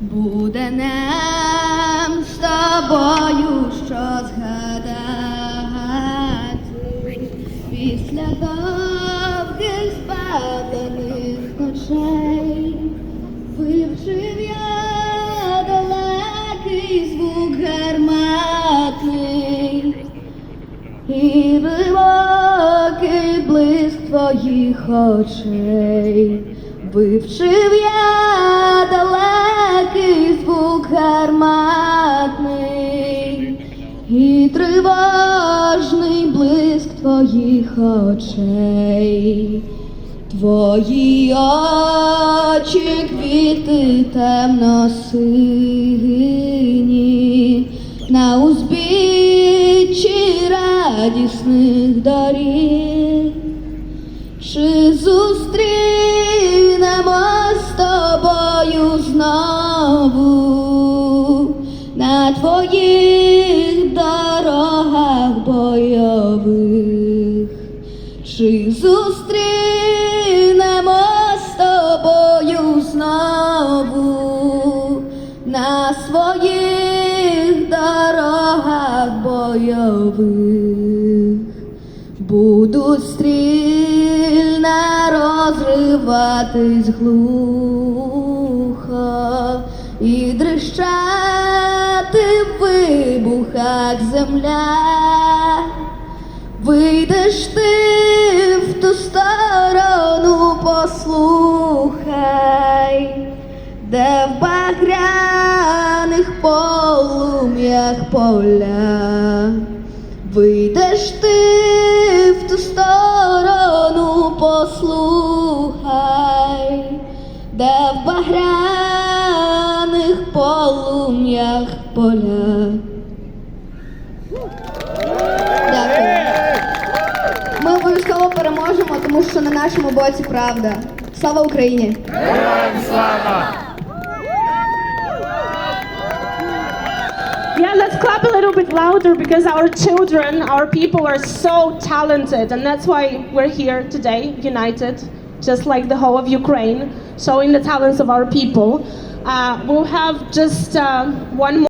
Буде нам з тобою що згадати після довгих спаданих ночей. Вивчив я далекий звук гарматний і глибокий блиск твоїх очей. Вивчив я твоїх очей. Твої очі квіти темно-сині, на узбіччі радісних доріг. Чи зустрінемо з тобою знову на твоїх дорогах бойових? Чи зустрінемо з тобою знову на своїх дорогах бойових? Будуть стрільно розриватись глухо і дрищати в вибухах земля. Вийдеш ти де в багряних полум'ях поля. Вийдеш ти в ту сторону, послухай, де в багряних полум'ях поля. Обов'язково переможемо, тому що на нашому боці правда. Слава Україні! Yeah, let's clap a little bit louder because our children, our people are so talented, and that's why we're here today, united, just like the whole of Ukraine, showing the talents of our people. Uh, we'll have just uh, one more.